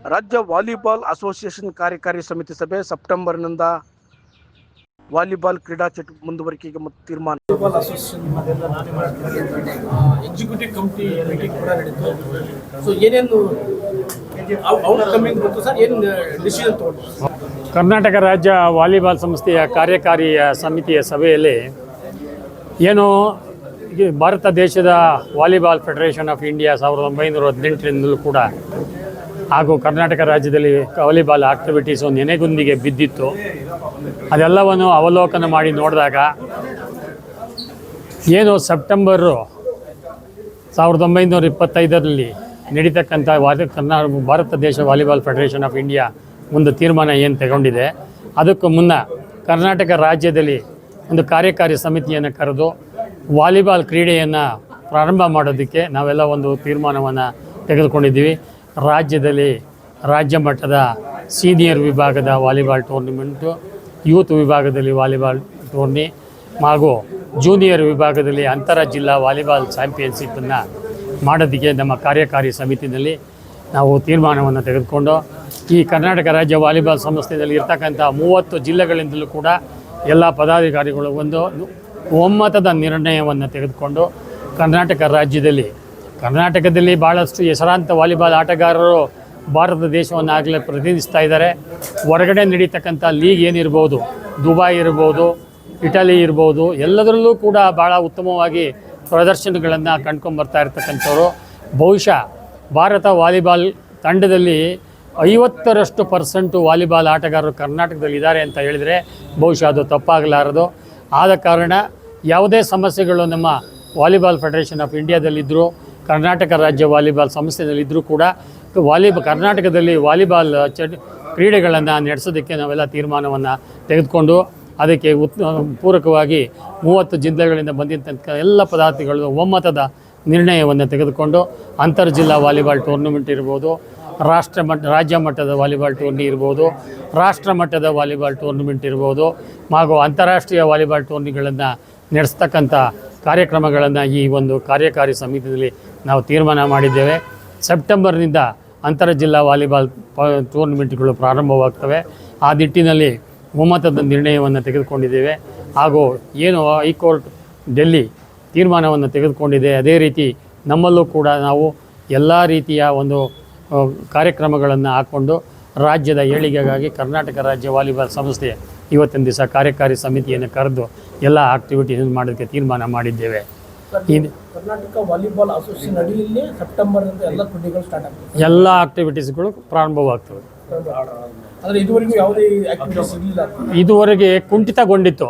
ರಾಜ್ಯ volleyball association ಕಾರ್ಯಕಾರಿ ಸಮಿತಿ ಸಭೆ ಸೆಪ್ಟೆಂಬರ್ನಿಂದ ವಾಲಿಬಾಲ್ ಕ್ರೀಡಾ ಚಟು ಮುಂದುವರಿಕೆಗೆ ಮತ್ತು ತೀರ್ಮಾನ. Volleyball association executive committee meeting ಕೂಡ ನಡೀತು. ಸೊ ಏನೇನು ಔಟ್ ಕಮಿಂಗ್ ಬಂತು ಸರ್? ಏನು ಡಿಸಿಷನ್ ತಗೊಂಡು ಕರ್ನಾಟಕ ರಾಜ್ಯ ವಾಲಿಬಾಲ್ ಸಂಸ್ಥೆಯ ಕಾರ್ಯಕಾರಿ ಸಮಿತಿಯ ಸಭೆಯಲ್ಲಿ ಏನು ಭಾರತ ದೇಶದ ವಾಲಿಬಾಲ್ ಫೆಡರೇಷನ್ ಆಫ್ ಇಂಡಿಯಾ ಸಾವಿರದ ಒಂಬೈನೂರ ಹದಿನೆಂಟರಿಂದಲೂ ಕೂಡ ಹಾಗೂ ಕರ್ನಾಟಕ ರಾಜ್ಯದಲ್ಲಿ ವಾಲಿಬಾಲ್ ಆಕ್ಟಿವಿಟೀಸ್ ನೆನೆಗುಂದಿಗೆ ಬಿದ್ದಿತ್ತು. ಅದೆಲ್ಲವನ್ನು ಅವಲೋಕನ ಮಾಡಿ ನೋಡಿದಾಗ ಏನು ಸೆಪ್ಟೆಂಬರು ಸಾವಿರದ ಒಂಬೈನೂರ ಇಪ್ಪತ್ತೈದರಲ್ಲಿ ನಡೀತಕ್ಕಂಥ ವಾಲಿ ಕರ್ನಾ, ಭಾರತ ದೇಶ ವಾಲಿಬಾಲ್ ಫೆಡರೇಷನ್ ಆಫ್ ಇಂಡಿಯಾ ಒಂದು ತೀರ್ಮಾನ ಏನು ತಗೊಂಡಿದೆ. ಅದಕ್ಕೂ ಮುನ್ನ ಕರ್ನಾಟಕ ರಾಜ್ಯದಲ್ಲಿ ಒಂದು ಕಾರ್ಯಕಾರಿ ಸಮಿತಿಯನ್ನು ಕರೆದು ವಾಲಿಬಾಲ್ ಕ್ರೀಡೆಯನ್ನು ಪ್ರಾರಂಭ ಮಾಡೋದಕ್ಕೆ ನಾವೆಲ್ಲ ಒಂದು ತೀರ್ಮಾನವನ್ನು ತೆಗೆದುಕೊಂಡಿದ್ದೀವಿ. ರಾಜ್ಯದಲ್ಲಿ ರಾಜ್ಯ ಮಟ್ಟದ ಸೀನಿಯರ್ ವಿಭಾಗದ ವಾಲಿಬಾಲ್ ಟೂರ್ನಿಮೆಂಟು, ಯೂತ್ ವಿಭಾಗದಲ್ಲಿ ವಾಲಿಬಾಲ್ ಟೂರ್ನಿ ಹಾಗೂ ಜೂನಿಯರ್ ವಿಭಾಗದಲ್ಲಿ ಅಂತರ ಜಿಲ್ಲಾ ವಾಲಿಬಾಲ್ ಚಾಂಪಿಯನ್ಶಿಪ್ಪನ್ನು ಮಾಡೋದಕ್ಕೆ ನಮ್ಮ ಕಾರ್ಯಕಾರಿ ಸಮಿತಿನಲ್ಲಿ ನಾವು ತೀರ್ಮಾನವನ್ನು ತೆಗೆದುಕೊಂಡು ಈ ಕರ್ನಾಟಕ ರಾಜ್ಯ ವಾಲಿಬಾಲ್ ಸಂಸ್ಥೆಯಲ್ಲಿ ಇರ್ತಕ್ಕಂಥ ಮೂವತ್ತು ಜಿಲ್ಲೆಗಳಿಂದಲೂ ಕೂಡ ಎಲ್ಲ ಪದಾಧಿಕಾರಿಗಳು ಒಂದು ಒಮ್ಮತದ ನಿರ್ಣಯವನ್ನು ತೆಗೆದುಕೊಂಡು ಕರ್ನಾಟಕ ರಾಜ್ಯದಲ್ಲಿ ಕರ್ನಾಟಕದಲ್ಲಿ ಭಾಳಷ್ಟು ಹೆಸರಾಂತ ವಾಲಿಬಾಲ್ ಆಟಗಾರರು ಭಾರತ ದೇಶವನ್ನು ಆಗಲೇ ಪ್ರತಿನಿಧಿಸ್ತಾ ಇದ್ದಾರೆ. ಹೊರಗಡೆ ನಡೀತಕ್ಕಂಥ ಲೀಗ್ ಏನಿರ್ಬೋದು, ದುಬೈ ಇರ್ಬೋದು, ಇಟಲಿ ಇರ್ಬೋದು, ಎಲ್ಲದರಲ್ಲೂ ಕೂಡ ಭಾಳ ಉತ್ತಮವಾಗಿ ಪ್ರದರ್ಶನಗಳನ್ನು ಕಂಡ್ಕೊಂಬರ್ತಾ ಇರ್ತಕ್ಕಂಥವ್ರು. ಬಹುಶಃ ಭಾರತ ವಾಲಿಬಾಲ್ ತಂಡದಲ್ಲಿ ಐವತ್ತರಷ್ಟು ಪರ್ಸೆಂಟು ವಾಲಿಬಾಲ್ ಆಟಗಾರರು ಕರ್ನಾಟಕದಲ್ಲಿ ಇದ್ದಾರೆ ಅಂತ ಹೇಳಿದರೆ ಬಹುಶಃ ಅದು ತಪ್ಪಾಗಲಾರದು. ಆದ ಕಾರಣ ಯಾವುದೇ ಸಮಸ್ಯೆಗಳು ನಮ್ಮ ವಾಲಿಬಾಲ್ ಫೆಡರೇಷನ್ ಆಫ್ ಇಂಡಿಯಾದಲ್ಲಿದ್ದರೂ ಕರ್ನಾಟಕ ರಾಜ್ಯ ವಾಲಿಬಾಲ್ ಸಂಸ್ಥೆಯಲ್ಲಿದ್ದರೂ ಕೂಡ ವಾಲಿಬಾಲ್ ಕರ್ನಾಟಕದಲ್ಲಿ ವಾಲಿಬಾಲ್ ಚಟ್ ಕ್ರೀಡೆಗಳನ್ನು ನಡೆಸೋದಕ್ಕೆ ನಾವೆಲ್ಲ ತೀರ್ಮಾನವನ್ನು ತೆಗೆದುಕೊಂಡು ಅದಕ್ಕೆ ಉತ್, ಪೂರಕವಾಗಿ ಮೂವತ್ತು ಜಿಲ್ಲೆಗಳಿಂದ ಬಂದಿದ್ದಂಥ ಎಲ್ಲ ಪದಾರ್ಥಗಳು ಒಮ್ಮತದ ನಿರ್ಣಯವನ್ನು ತೆಗೆದುಕೊಂಡು ಅಂತರ್ಜಿಲ್ಲಾ ವಾಲಿಬಾಲ್ ಟೂರ್ನಮೆಂಟ್ ಇರ್ಬೋದು, ರಾಷ್ಟ್ರ ಮಟ್ಟ ರಾಜ್ಯ ಮಟ್ಟದ ವಾಲಿಬಾಲ್ ಟೂರ್ನಿ ಇರ್ಬೋದು, ರಾಷ್ಟ್ರ ಮಟ್ಟದ ವಾಲಿಬಾಲ್ ಟೂರ್ನಮೆಂಟ್ ಇರ್ಬೋದು, ಹಾಗೂ ಅಂತಾರಾಷ್ಟ್ರೀಯ ವಾಲಿಬಾಲ್ ಟೂರ್ನಿಗಳನ್ನು ನಡೆಸ್ತಕ್ಕಂಥ ಕಾರ್ಯಕ್ರಮಗಳನ್ನು ಈ ಒಂದು ಕಾರ್ಯಕಾರಿ ಸಮಿತಿಯಲ್ಲಿ ನಾವು ತೀರ್ಮಾನ ಮಾಡಿದ್ದೇವೆ. ಸೆಪ್ಟೆಂಬರ್ನಿಂದ ಅಂತರ ಜಿಲ್ಲಾ ವಾಲಿಬಾಲ್ ಟೂರ್ನಮೆಂಟ್ಗಳು ಪ್ರಾರಂಭವಾಗ್ತವೆ. ಆ ನಿಟ್ಟಿನಲ್ಲಿ ಒಮ್ಮತದ ನಿರ್ಣಯವನ್ನು ತೆಗೆದುಕೊಂಡಿದ್ದೇವೆ. ಹಾಗೂ ಏನು ಹೈಕೋರ್ಟ್ ಡೆಲ್ಲಿ ತೀರ್ಮಾನವನ್ನು ತೆಗೆದುಕೊಂಡಿದೆ, ಅದೇ ರೀತಿ ನಮ್ಮಲ್ಲೂ ಕೂಡ ನಾವು ಎಲ್ಲ ರೀತಿಯ ಒಂದು ಕಾರ್ಯಕ್ರಮಗಳನ್ನು ಹಾಕ್ಕೊಂಡು ರಾಜ್ಯದ ಏಳಿಗೆಗಾಗಿ ಕರ್ನಾಟಕ ರಾಜ್ಯ ವಾಲಿಬಾಲ್ ಸಂಸ್ಥೆ ಇವತ್ತಿನ ದಿವಸ ಕಾರ್ಯಕಾರಿ ಸಮಿತಿಯನ್ನು ಕರೆದು ಎಲ್ಲ ಆಕ್ಟಿವಿಟೀಸ್ ಮಾಡೋದಕ್ಕೆ ತೀರ್ಮಾನ ಮಾಡಿದ್ದೇವೆ. ಇದು ಕರ್ನಾಟಕ ವಾಲಿಬಾಲ್ ಅಸೋಸಿಯೇಷನ್ ಅಡಿಯಲ್ಲಿ ಸೆಪ್ಟೆಂಬರ್ನಿಂದ ಎಲ್ಲ ಕ್ರೀಡೆಗಳು ಸ್ಟಾರ್ಟ್ ಆಗ್ತದೆ. ಎಲ್ಲ ಆಕ್ಟಿವಿಟೀಸ್ಗಳು ಪ್ರಾರಂಭವಾಗ್ತವೆ. ಆದರೆ ಇದುವರೆಗೂ ಯಾವುದೇ ಆಕ್ಟಿವಿಟೀಸ್ ಇರಲಿಲ್ಲ ಇದುವರೆಗೆ ಕುಂಠಿತಗೊಂಡಿತ್ತು.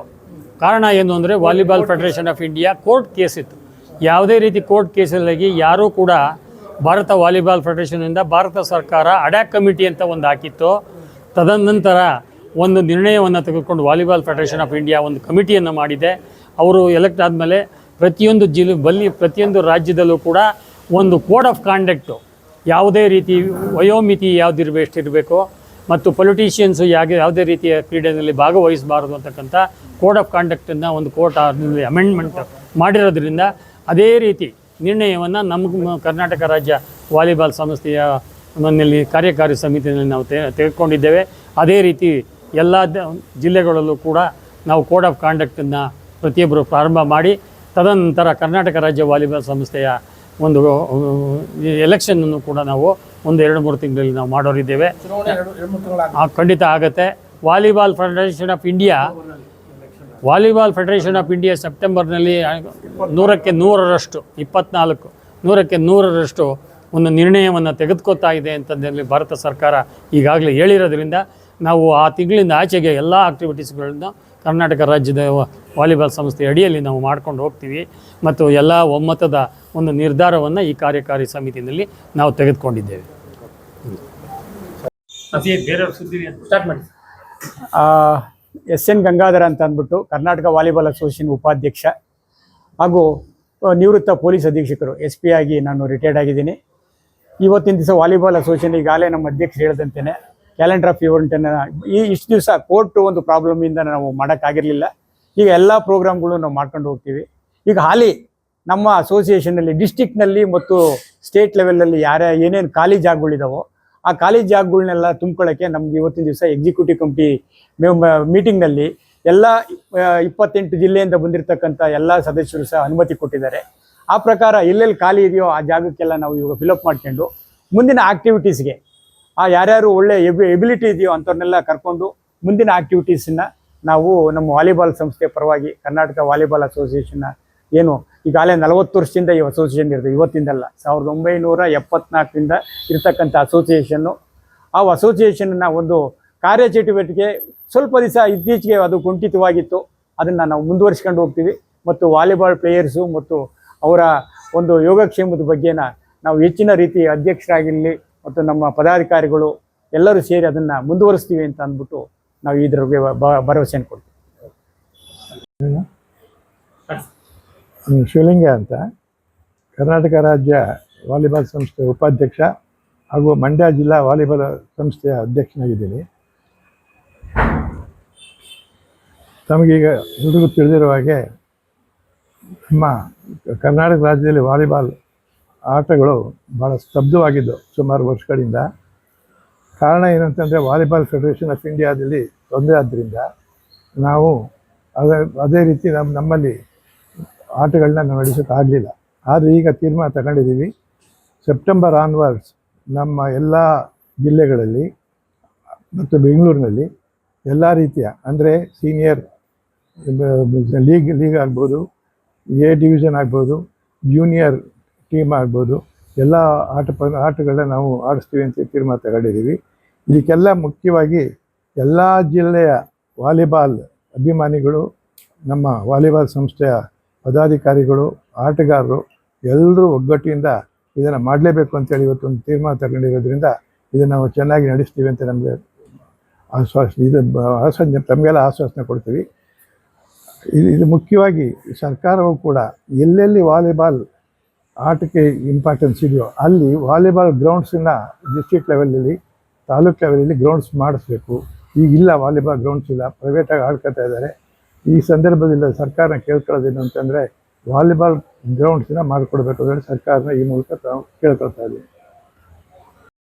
ಕಾರಣ ಏನು ಅಂದರೆ volleyball federation of India court case ಇತ್ತು. ಯಾವುದೇ ರೀತಿ ಕೋರ್ಟ್ ಕೇಸಲ್ಲಾಗಿ ಯಾರೂ ಕೂಡ ಭಾರತ ವಾಲಿಬಾಲ್ ಫೆಡರೇಷನಿಂದ ಭಾರತ ಸರ್ಕಾರ ಅಡ್ಯಾಕ್ ಕಮಿಟಿ ಅಂತ ಒಂದು ಹಾಕಿತ್ತು. ತದನಂತರ ಒಂದು ನಿರ್ಣಯವನ್ನು ತೆಗೆದುಕೊಂಡು ವಾಲಿಬಾಲ್ ಫೆಡರೇಷನ್ ಆಫ್ ಇಂಡಿಯಾ ಒಂದು ಕಮಿಟಿಯನ್ನು ಮಾಡಿದೆ. ಅವರು ಎಲೆಕ್ಟ್ ಆದಮೇಲೆ ಪ್ರತಿಯೊಂದು ಜಿಲ್ ಬಲ್ಲಿ ಪ್ರತಿಯೊಂದು ರಾಜ್ಯದಲ್ಲೂ ಕೂಡ ಒಂದು ಕೋಡ್ ಆಫ್ ಕಾಂಡಕ್ಟು ಯಾವುದೇ ರೀತಿ ವಯೋಮಿತಿ ಯಾವುದಿರಬೇಕು ಎಷ್ಟಿರಬೇಕು ಮತ್ತು ಪೊಲಿಟಿಷಿಯನ್ಸು ಯಾಕೆ ಯಾವುದೇ ರೀತಿಯ ಕ್ರೀಡೆಯಲ್ಲಿ ಭಾಗವಹಿಸಬಾರದು ಅಂತಕ್ಕಂಥ ಕೋಡ್ ಆಫ್ ಕಾಂಡಕ್ಟನ್ನು ಒಂದು ಕೋರ್ಟ್ ಅಮೆಂಡ್ಮೆಂಟ್ ಮಾಡಿರೋದ್ರಿಂದ ಅದೇ ರೀತಿ ನಿರ್ಣಯವನ್ನು ನಮ್ಮ ಕರ್ನಾಟಕ ರಾಜ್ಯ ವಾಲಿಬಾಲ್ ಸಂಸ್ಥೆಯ ಮನೆಯಲ್ಲಿ ಕಾರ್ಯಕಾರಿ ಸಮಿತಿಯಲ್ಲಿ ನಾವು ತೆಗೆದುಕೊಂಡಿದ್ದೇವೆ. ಅದೇ ರೀತಿ ಎಲ್ಲ ಜಿಲ್ಲೆಗಳಲ್ಲೂ ಕೂಡ ನಾವು ಕೋಡ್ ಆಫ್ ಕಾಂಡಕ್ಟನ್ನು ಪ್ರತಿಯೊಬ್ಬರು ಪ್ರಾರಂಭ ಮಾಡಿ ತದನಂತರ ಕರ್ನಾಟಕ ರಾಜ್ಯ ವಾಲಿಬಾಲ್ ಸಂಸ್ಥೆಯ ಒಂದು ಎಲೆಕ್ಷನನ್ನು ಕೂಡ ನಾವು ಒಂದು ಎರಡು ಮೂರು ತಿಂಗಳಲ್ಲಿ ನಾವು ಮಾಡೋರಿದ್ದೇವೆ. ಖಂಡಿತ ಆಗುತ್ತೆ. Volleyball federation of India volleyball federation of India ಸೆಪ್ಟೆಂಬರ್ನಲ್ಲಿ ನೂರಕ್ಕೆ ನೂರರಷ್ಟು ಇಪ್ಪತ್ನಾಲ್ಕು ನೂರಕ್ಕೆ ನೂರರಷ್ಟು ಒಂದು ನಿರ್ಣಯವನ್ನು ತೆಗೆದುಕೊತಾ ಇದೆ ಅಂತಂದಲ್ಲಿ ಭಾರತ ಸರ್ಕಾರ ಈಗಾಗಲೇ ಹೇಳಿರೋದ್ರಿಂದ ನಾವು ಆ ತಿಂಗಳಿಂದ ಆಚೆಗೆ ಎಲ್ಲ ಆಕ್ಟಿವಿಟೀಸ್ಗಳನ್ನು ಕರ್ನಾಟಕ ರಾಜ್ಯದ ವಾಲಿಬಾಲ್ ಸಂಸ್ಥೆ ಅಡಿಯಲ್ಲಿ ನಾವು ಮಾಡ್ಕೊಂಡು ಹೋಗ್ತೀವಿ ಮತ್ತು ಎಲ್ಲ ಒಮ್ಮತದ ಒಂದು ನಿರ್ಧಾರವನ್ನು ಈ ಕಾರ್ಯಕಾರಿ ಸಮಿತಿಯಲ್ಲಿ ನಾವು ತೆಗೆದುಕೊಂಡಿದ್ದೇವೆ. ಎಸ್ ಎನ್ ಗಂಗಾಧರ ಅಂತ ಅಂದ್ಬಿಟ್ಟು ಕರ್ನಾಟಕ ವಾಲಿಬಾಲ್ ಅಸೋಸಿಯೇಷನ್ ಉಪಾಧ್ಯಕ್ಷ ಹಾಗೂ ನಿವೃತ್ತ ಪೊಲೀಸ್ ಅಧೀಕ್ಷಕರು ಎಸ್ ಪಿ ಆಗಿ ನಾನು ರಿಟೈರ್ಡ್ ಆಗಿದ್ದೀನಿ. ಇವತ್ತಿನ ದಿವಸ ವಾಲಿಬಾಲ್ ಅಸೋಸಿಯೇಷನ್ ಈಗಾಗಲೇ ನಮ್ಮ ಅಧ್ಯಕ್ಷರು ಹೇಳಿದಂತೆಯೇ ಕ್ಯಾಲೆಂಡರ್ ಆಫ್ ಇವೆಂಟನ್ನು ಈ ಇಷ್ಟು ದಿವಸ ಕೋರ್ಟ್ ಒಂದು ಪ್ರಾಬ್ಲಮಿಂದ ನಾವು ಮಾಡೋಕ್ಕಾಗಿರಲಿಲ್ಲ. ಈಗ ಎಲ್ಲ ಪ್ರೋಗ್ರಾಮ್ಗಳು ನಾವು ಮಾಡ್ಕೊಂಡು ಹೋಗ್ತೀವಿ. ಈಗ ಹಾಲಿ ನಮ್ಮ ಅಸೋಸಿಯೇಷನಲ್ಲಿ ಡಿಸ್ಟಿಕ್ನಲ್ಲಿ ಮತ್ತು ಸ್ಟೇಟ್ ಲೆವೆಲಲ್ಲಿ ಯಾರ ಏನೇನು ಖಾಲಿ ಜಾಗಗಳಿದಾವೋ ಆ ಖಾಲಿ ಜಾಗಗಳನ್ನೆಲ್ಲ ತುಂಬ್ಕೊಳ್ಳೋಕ್ಕೆ ನಮ್ಗೆ ಇವತ್ತಿನ ದಿವಸ ಎಕ್ಸಿಕ್ಯೂಟಿವ್ ಕಮಿಟಿ ಮೀಟಿಂಗ್ನಲ್ಲಿ ಎಲ್ಲ ಇಪ್ಪತ್ತೆಂಟು ಜಿಲ್ಲೆಯಿಂದ ಬಂದಿರತಕ್ಕಂಥ ಎಲ್ಲ ಸದಸ್ಯರು ಸಹ ಅನುಮತಿ ಕೊಟ್ಟಿದ್ದಾರೆ. ಆ ಪ್ರಕಾರ ಎಲ್ಲೆಲ್ಲಿ ಖಾಲಿ ಇದೆಯೋ ಆ ಜಾಗಕ್ಕೆಲ್ಲ ನಾವು ಇವಾಗ ಫಿಲಪ್ ಮಾಡ್ಕೊಂಡು ಮುಂದಿನ ಆಕ್ಟಿವಿಟೀಸ್ಗೆ ಆ ಯಾರ್ಯಾರು ಒಳ್ಳೆ ಎಬಿ ಎಬಿಲಿಟಿ ಇದೆಯೋ ಅಂಥವ್ರನ್ನೆಲ್ಲ ಕರ್ಕೊಂಡು ಮುಂದಿನ ಆಕ್ಟಿವಿಟೀಸನ್ನ ನಾವು ನಮ್ಮ ವಾಲಿಬಾಲ್ ಸಂಸ್ಥೆ ಪರವಾಗಿ ಕರ್ನಾಟಕ ವಾಲಿಬಾಲ್ ಅಸೋಸಿಯೇಷನ್ನ ಏನು ಈಗಾಗಲೇ ನಲವತ್ತು ವರ್ಷದಿಂದ ಈ ಅಸೋಸಿಯೇಷನ್ ಇರ್ತದೆ ಇವತ್ತಿಂದಲ್ಲ ಸಾವಿರದ ಒಂಬೈನೂರ ಎಪ್ಪತ್ನಾಲ್ಕರಿಂದ ಇರ್ತಕ್ಕಂಥ ಅಸೋಸಿಯೇಷನ್ನು ಆ ಅಸೋಸಿಯೇಷನ್ನ ಒಂದು ಕಾರ್ಯಚಟುವಟಿಕೆ ಸ್ವಲ್ಪ ದಿವಸ ಇತ್ತೀಚೆಗೆ ಅದು ಕುಂಠಿತವಾಗಿತ್ತು. ಅದನ್ನು ನಾವು ಮುಂದುವರಿಸ್ಕೊಂಡು ಹೋಗ್ತೀವಿ. ಮತ್ತು ವಾಲಿಬಾಲ್ ಪ್ಲೇಯರ್ಸು ಮತ್ತು ಅವರ ಒಂದು ಯೋಗಕ್ಷೇಮದ ಬಗ್ಗೆನ ನಾವು ಹೆಚ್ಚಿನ ರೀತಿ ಅಧ್ಯಕ್ಷರಾಗಿರಲಿ ಮತ್ತು ನಮ್ಮ ಪದಾಧಿಕಾರಿಗಳು ಎಲ್ಲರೂ ಸೇರಿ ಅದನ್ನು ಮುಂದುವರಿಸ್ತೀವಿ ಅಂತ ಅಂದ್ಬಿಟ್ಟು ನಾವು ಇದ್ರ ಭರವಸೆಯನ್ನು ಕೊಡ್ತೀವಿ. ಶಿವಲಿಂಗ ಅಂತ ಕರ್ನಾಟಕ ರಾಜ್ಯ ವಾಲಿಬಾಲ್ ಸಂಸ್ಥೆ ಉಪಾಧ್ಯಕ್ಷ ಹಾಗೂ ಮಂಡ್ಯ ಜಿಲ್ಲಾ ವಾಲಿಬಾಲ್ ಸಂಸ್ಥೆಯ ಅಧ್ಯಕ್ಷನಾಗಿದ್ದೀನಿ. ತಮಗೀಗ ಎಲ್ರಿಗೂ ತಿಳಿದಿರುವ ಹಾಗೆ ನಮ್ಮ ಕರ್ನಾಟಕ ರಾಜ್ಯದಲ್ಲಿ ವಾಲಿಬಾಲ್ ಆಟಗಳು ಭಾಳ ಸ್ತಬ್ಧವಾಗಿದ್ದವು ಸುಮಾರು ವರ್ಷಗಳಿಂದ. ಕಾರಣ ಏನಂತಂದರೆ ವಾಲಿಬಾಲ್ ಫೆಡರೇಷನ್ ಆಫ್ ಇಂಡಿಯಾದಲ್ಲಿ ತೊಂದರೆ ಆದ್ದರಿಂದ ನಾವು ಅದೇ ಅದೇ ರೀತಿ ನಮ್ಮ ನಮ್ಮಲ್ಲಿ ಆಟಗಳನ್ನ ನಾವು ನಡೆಸೋಕ್ಕಾಗಲಿಲ್ಲ ಆದರೆ ಈಗ ತೀರ್ಮಾನ ತಗೊಂಡಿದ್ದೀವಿ ಸೆಪ್ಟೆಂಬರ್ ಆನ್ವರ್ಡ್ಸ್ ನಮ್ಮ ಎಲ್ಲ ಜಿಲ್ಲೆಗಳಲ್ಲಿ ಮತ್ತು ಬೆಂಗಳೂರಿನಲ್ಲಿ ಎಲ್ಲ ರೀತಿಯ, ಅಂದರೆ ಸೀನಿಯರ್ ಲೀಗ್ ಲೀಗ್ ಆಗ್ಬೋದು ಎ ಡಿವಿಷನ್ ಆಗ್ಬೋದು ಜೂನಿಯರ್ ಟೀಮ್ ಆಗ್ಬೋದು. ಎಲ್ಲ ಆಟ ಪ, ಆಟಗಳನ್ನ ನಾವು ಆಡಿಸ್ತೀವಿ ಅಂತ ತೀರ್ಮಾನ ತಗೊಂಡಿದ್ದೀವಿ. ಇದಕ್ಕೆಲ್ಲ ಮುಖ್ಯವಾಗಿ ಎಲ್ಲ ಜಿಲ್ಲೆಯ ವಾಲಿಬಾಲ್ ಅಭಿಮಾನಿಗಳು, ನಮ್ಮ ವಾಲಿಬಾಲ್ ಸಂಸ್ಥೆಯ ಪದಾಧಿಕಾರಿಗಳು, ಆಟಗಾರರು ಎಲ್ಲರೂ ಒಗ್ಗಟ್ಟಿನಿಂದ ಇದನ್ನು ಮಾಡಲೇಬೇಕು ಅಂತೇಳಿ ಇವತ್ತೊಂದು ತೀರ್ಮಾನ ತಗೊಂಡಿರೋದ್ರಿಂದ ಇದನ್ನು ನಾವು ಚೆನ್ನಾಗಿ ನಡೆಸ್ತೀವಿ ಅಂತ ನಮಗೆ ಆಶ್ವಾಸ, ಇದು ಆಶ್ವಾಸನೆ ತಮಗೆಲ್ಲ ಆಶ್ವಾಸನೆ ಕೊಡ್ತೀವಿ. ಇದು ಇದು ಮುಖ್ಯವಾಗಿ ಸರ್ಕಾರವು ಕೂಡ ಎಲ್ಲೆಲ್ಲಿ ವಾಲಿಬಾಲ್ ಆಟಕ್ಕೆ ಇಂಪಾರ್ಟೆನ್ಸ್ ಇದೆಯೋ, ಅಲ್ಲಿ ವಾಲಿಬಾಲ್ ಗ್ರೌಂಡ್ಸನ್ನ ಡಿಸ್ಟ್ರಿಕ್ಟ್ ಲೆವೆಲಲ್ಲಿ ತಾಲೂಕು ಲೆವೆಲಲ್ಲಿ ಗ್ರೌಂಡ್ಸ್ ಮಾಡಿಸ್ಬೇಕು. ಈಗ ಇಲ್ಲ ವಾಲಿಬಾಲ್ ಗ್ರೌಂಡ್ಸ್ ಇಲ್ಲ ಪ್ರೈವೇಟಾಗಿ ಆಡ್ಕೊತಾ ಇದ್ದಾರೆ. ಈ ಸಂದರ್ಭದಲ್ಲಿ ಸರ್ಕಾರನ ಕೇಳ್ಕೊಳ್ಳೋದೇನು ಅಂತಂದರೆ ವಾಲಿಬಾಲ್ ಗ್ರೌಂಡ್ಸನ್ನ ಮಾಡಿಕೊಡ್ಬೇಕು ಅಂತೇಳಿ ಸರ್ಕಾರನ ಈ ಮೂಲಕ ತಾವು ಕೇಳ್ಕೊಳ್ತಾ ಇದ್ದೀವಿ.